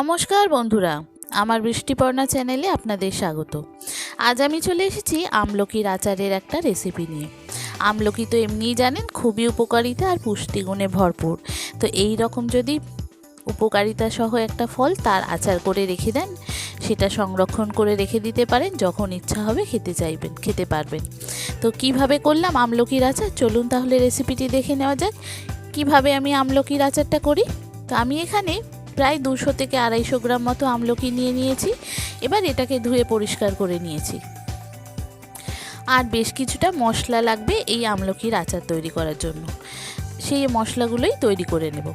নমস্কার বন্ধুরা, আমার বৃষ্টিপর্ণা চ্যানেলে আপনাদের স্বাগত। আজ আমি চলে এসেছি আমলকির আচারের একটা রেসিপি নিয়ে। আমলকি তো এমনিই জানেন খুবই উপকারিতা আর পুষ্টিগুণে ভরপুর। তো এই রকম যদি উপকারিতা সহ একটা ফল তার আচার করে রেখে দেন, সেটা সংরক্ষণ করে রেখে দিতে পারেন, যখন ইচ্ছা হবে খেতে চাইবেন, খেতে পারবেন। তো কীভাবে করলাম আমলকির আচার? চলুন তাহলে রেসিপিটি দেখে নেওয়া যাক। কীভাবে আমি আমলকির আচারটা করি? তো আমি এখানে প্রায় দুশো থেকে আড়াইশো গ্রাম মতো আমলকি নিয়ে নিয়েছি। এবার এটাকে ধুয়ে পরিষ্কার করে নিয়েছি। আর বেশ কিছুটা মশলা লাগবে এই আমলকির আচার তৈরি করার জন্য। সেই মশলাগুলোই তৈরি করে নেব।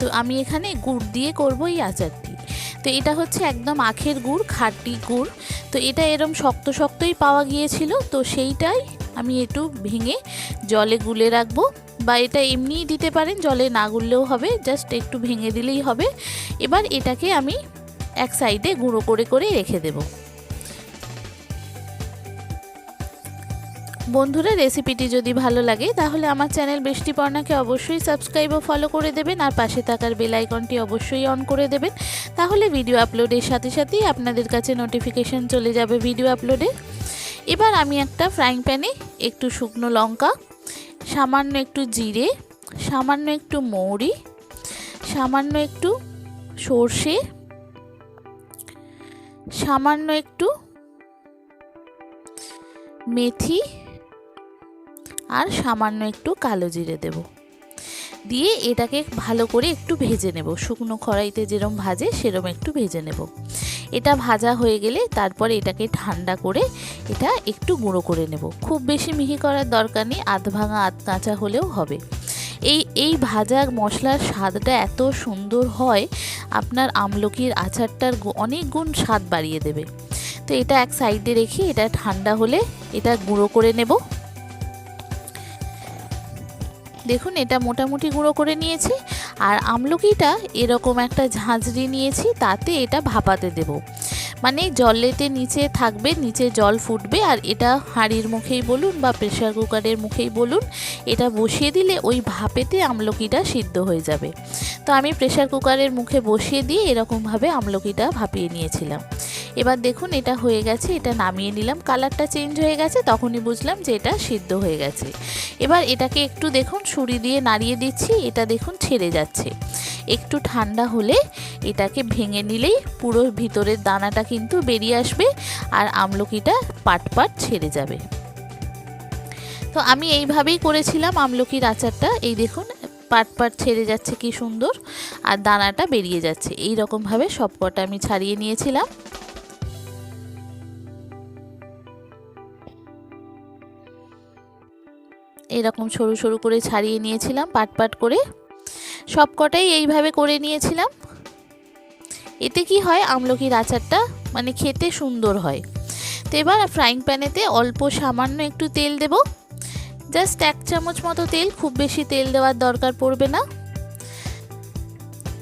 তো আমি এখানে গুড় দিয়ে করব এই আচারটি। তো এটা হচ্ছে একদম আখের গুড়, খাঁটি গুড়। তো এটা এরম শক্ত শক্তই পাওয়া গিয়েছিল। তো সেইটাই আমি একটু ভেঙে জলে গুলে রাখব বা এটা এমনিই দিতে পারেন, জলে না গুললেও হবে জাস্ট একটু ভেঙে দিলেই হবে। এবার এটাকে আমি এক সাইডে গুঁড়ো করে করে রেখে দেব। বন্ধুরা, রেসিপিটি যদি ভালো লাগে, তাহলে আমার চ্যানেল বৃষ্টিপর্ণাকে অবশ্যই সাবস্ক্রাইব ও ফলো করে দেবেন, আর পাশে থাকার বেল আইকনটি অবশ্যই অন করে দেবেন। তাহলে ভিডিও আপলোডের সাথে সাথেই আপনাদের কাছে নোটিফিকেশন চলে যাবে ভিডিও আপলোডে। এবার আমি একটা ফ্রাইং প্যানে একটু শুকনো লঙ্কা, সামান্য একটু জিরে, সামান্য একটু মৌরি, সামান্য একটু সর্ষে, সামান্য একটু মেথি আর সামান্য একটু কালো জিরে দেব। দিয়ে এটাকে ভালো করে একটু ভেজে নেব। শুকনো খড়াইতে যেরম ভাজে, সেরম একটু ভেজে নেব। এটা ভাজা হয়ে গেলে তারপরে এটাকে ঠান্ডা করে এটা একটু গুঁড়ো করে নেব। খুব বেশি মিহি করার দরকার নেই, আধ ভাঙা, আধ কাঁচা হলেও হবে। এই এই ভাজা মশলার স্বাদটা এত সুন্দর হয়, আপনার আমলকির আচারটার অনেক গুণ স্বাদ বাড়িয়ে দেবে। তো এটা এক সাইডে রেখে এটা ঠান্ডা হলে এটা গুঁড়ো করে নেব। দেখুন, এটা মোটামুটি গুঁড়ো করে নিয়েছি। আর আমলকিটা এরকম একটা ঝাঁঝরি নিয়েছি, তাতে এটা ভাপাতে দেব। মানে জলেতে নিচে থাকবে, নিচে জল ফুটবে, আর এটা হাঁড়ির মুখেই বলুন বা প্রেশার কুকারের মুখেই বলুন, এটা বসিয়ে দিলে ওই ভাপেতে আমলকিটা সিদ্ধ হয়ে যাবে। তো আমি প্রেশার কুকারের মুখে বসিয়ে দিয়ে এরকমভাবে আমলকিটা ভাপিয়ে নিয়েছিলাম। এবার দেখুন এটা হয়ে গেছে, এটা নামিয়ে নিলাম। কালারটা চেঞ্জ হয়ে গেছে, তখনই বুঝলাম যে এটা সিদ্ধ হয়ে গেছে। এবার এটাকে একটু দেখুন ছুরি দিয়ে নাড়িয়ে দিচ্ছি, এটা দেখুন ছেড়ে যাচ্ছে। একটু ঠান্ডা হলে এটাকে ভেঙে নিলেই পুরো ভিতরের দানাটা কিন্তু বেরিয়ে আসবে আর আমলকিটা পাট পাট ছেড়ে যাবে। তো আমি এইভাবেই করেছিলাম আমলকির আচারটা। এই দেখুন, পাট পাট ছেড়ে যাচ্ছে কি সুন্দর, আর দানাটা বেরিয়ে যাচ্ছে। এই রকমভাবে সব কটা আমি ছাড়িয়ে নিয়েছিলাম। এরকম সরু সরু করে ছাড়িয়ে নিয়েছিলাম, পাট পাট করে। সব কটাই এইভাবে করে নিয়েছিলাম। এতে কি হয়, আমলকির আচারটা মানে খেতে সুন্দর হয়। তো এবার ফ্রাইং প্যানেতে অল্প সামান্য একটু তেল দেব। জাস্ট এক চামচ মতো তেল, খুব বেশি তেল দেওয়ার দরকার পড়বে না।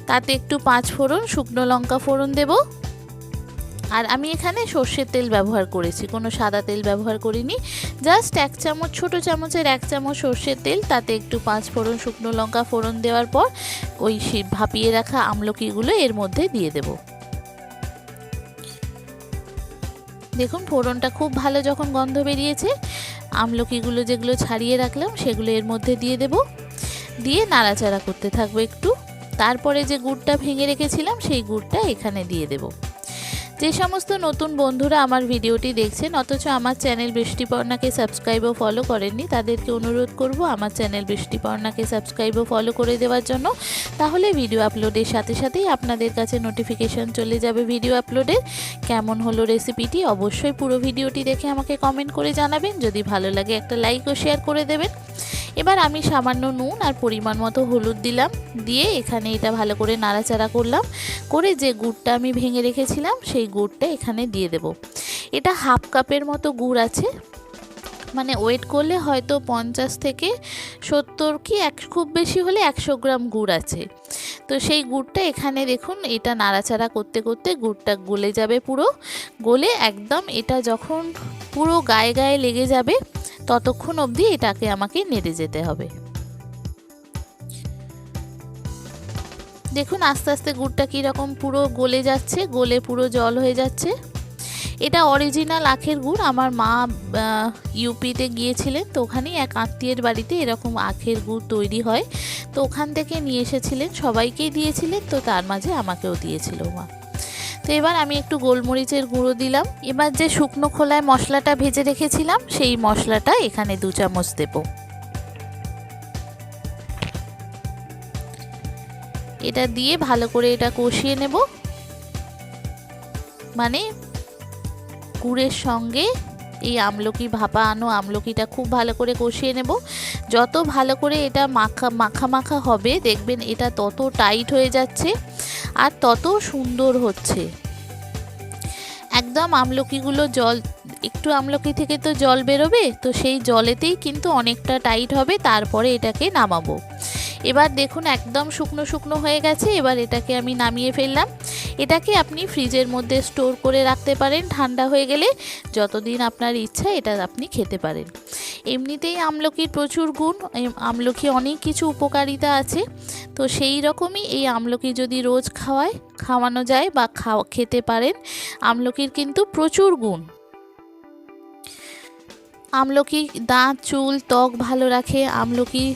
তাতে একটু পাঁচ ফোড়ন, শুকনো লঙ্কা ফোড়ন দেবো। আর আমি এখানে সর্ষের তেল ব্যবহার করেছি, কোনো সাদা তেল ব্যবহার করিনি। জাস্ট এক চামচ, ছোট চামচের এক চামচ সর্ষের তেল, তাতে একটু পাঁচ ফোড়ন শুকনো লঙ্কা ফোড়ন দেওয়ার পর ওই ভাপিয়ে রাখা আমলকিগুলো এর মধ্যে দিয়ে দেব। দেখুন, ফোড়নটা খুব ভালো যখন গন্ধ বেরিয়েছে, আমলকিগুলো যেগুলো ছাড়িয়ে রাখলাম সেগুলো এর মধ্যে দিয়ে দেব। দিয়ে নাড়াচাড়া করতে থাকব একটু। তারপরে যে গুড়টা ভেঙে রেখেছিলাম, সেই গুড়টা এখানে দিয়ে দেবো। যে সমস্ত নতুন বন্ধুরা আমার ভিডিওটি দেখছেন, অথচ আমার চ্যানেল বৃষ্টিপর্ণাকে সাবস্ক্রাইব ও ফলো করেননি, তাদেরকে অনুরোধ করব আমার চ্যানেল বৃষ্টিপর্ণাকে সাবস্ক্রাইব ও ফলো করে দেওয়ার জন্য। তাহলে ভিডিও আপলোডের সাথে সাথেই আপনাদের কাছে নোটিফিকেশান চলে যাবে ভিডিও আপলোডের কেমন হলো রেসিপিটি অবশ্যই পুরো ভিডিওটি দেখে আমাকে কমেন্ট করে জানাবেন। যদি ভালো লাগে একটা লাইক ও শেয়ার করে দেবেন। এবার আমি সামান্য নুন আর পরিমাণ মতো হলুদ দিলাম। দিয়ে এখানে এটা ভালো করে নাড়াচাড়া করলাম। করে যে গুড়টা আমি ভেঙে রেখেছিলাম, সেই গুড়টা এখানে দিয়ে দেব। এটা হাফ কাপের মতো গুড় আছে। মানে ওয়েট করলে হয়তো পঞ্চাশ থেকে সত্তর কি এক, খুব বেশি হলে একশো গ্রাম গুড় আছে। তো সেই গুড়টা এখানে দেখুন, এটা নাড়াচাড়া করতে করতে গুড়টা গলে যাবে পুরো। গলে একদম এটা যখন পুরো গায়ে গায়ে লেগে যাবে ততক্ষণ অবধি এটাকে আমাকে নেড়ে যেতে হবে। দেখুন আস্তে আস্তে গুড়টা কীরকম পুরো গলে যাচ্ছে, গলে পুরো জল হয়ে যাচ্ছে। এটা অরিজিনাল আখের গুড়, আমার মা ইউপিতে গিয়েছিলেন তো ওখানেই এক আত্মীয়ের বাড়িতে এরকম আখের গুড় তৈরি হয়। তো ওখান থেকে নিয়ে এসেছিলেন, সবাইকেই দিয়েছিলেন, তো তার মাঝে আমাকেও দিয়েছিল মা। তো এবার আমি একটু গোলমরিচের গুঁড়ো দিলাম। এবার যে শুকনো খোলায় মশলাটা ভেজে রেখেছিলাম, সেই মশলাটা এখানে দু চামচ দেবো। এটা দিয়ে ভালো করে এটা কষিয়ে নেব। মানে গুড়ের সঙ্গে এই আমলকি, ভাপা আনো আমলকিটা খুব ভালো করে কষিয়ে নেব। যত ভালো করে এটা মাখা মাখা মাখা হবে, দেখবেন এটা তত টাইট হয়ে যাচ্ছে। আর তত সুন্দর হচ্ছে। একদম আমলকিগুলো জল, একটু আমলকি থেকে তো জল বেরোবে, তো সেই জলেতেই কিন্তু অনেকটা টাইট হবে, তারপরে এটাকে নামাবো। এবার দেখুন একদম শুকনো শুকনো হয়ে গেছে, এবার এটাকে আমি নামিয়ে ফেললাম। এটাকে আপনি ফ্রিজের মধ্যে স্টোর করে রাখতে পারেন, ঠান্ডা হয়ে গেলে, যতদিন আপনার ইচ্ছা, এটা আপনি খেতে পারেন। এমনিতেই আমলকির প্রচুর গুণ আমলকি অনেক কিছু উপকারিতা আছে। তো সেই রকমই এই আমলকি যদি রোজ খাওয়ায়, খাওয়ানো যায় বা খাওয়া খেতে পারেন, আমলকির কিন্তু প্রচুর গুণ। আমলকি দাঁত, চুল, ত্বক ভালো রাখে, আমলকি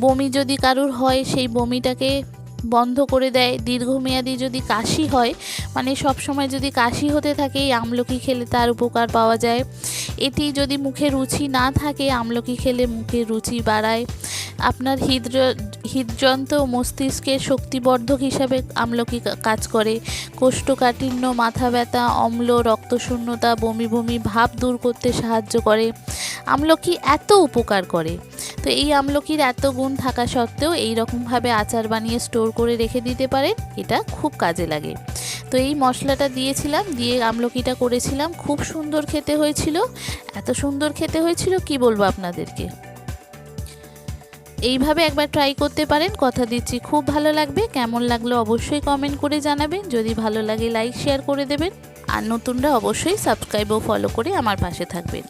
বমি যদি কারুর হয়, সেই বমিটাকে বন্ধ করে দেয়। দীর্ঘমেয়াদী যদি কাশি হয় মানে সব সময় যদি কাশি হতে থাকে, এই আমলকি খেলে তার উপকার পাওয়া যায়। এটি যদি মুখে রুচি না থাকে, আমলকি খেলে মুখে রুচি বাড়ায়। আপনার হৃদয, হৃদযন্ত্র মস্তিষ্কের শক্তিবর্ধক হিসাবে আমলকি কাজ করে। কোষ্ঠকাঠিন্য, মাথা ব্যথা, অম্ল, রক্তশূন্যতা, বমি বমি, ভাব দূর করতে সাহায্য করে। আমলকি এত উপকার করে। তো এই আমলকির এত গুণ থাকা সত্ত্বেও এই রকমভাবে আচার বানিয়ে স্টোর করে রেখে দিতে পারেন এটা খুব কাজে লাগে। তো এই মশলাটা দিয়েছিলাম, দিয়ে আমলকিটা করেছিলাম, খুব সুন্দর খেতে হয়েছিল। এত সুন্দর খেতে হয়েছিল, কি বলব আপনাদেরকে? এইভাবে একবার ট্রাই করতে পারেন, কথা দিচ্ছি, খুব ভালো লাগবে, কেমন লাগল অবশ্যই কমেন্ট করে জানাবেন, যদি ভালো লাগে লাইক শেয়ার করে দেবেন, আর নতুনরা অবশ্যই সাবস্ক্রাইব ও ফলো করে আমার পাশে থাকবেন।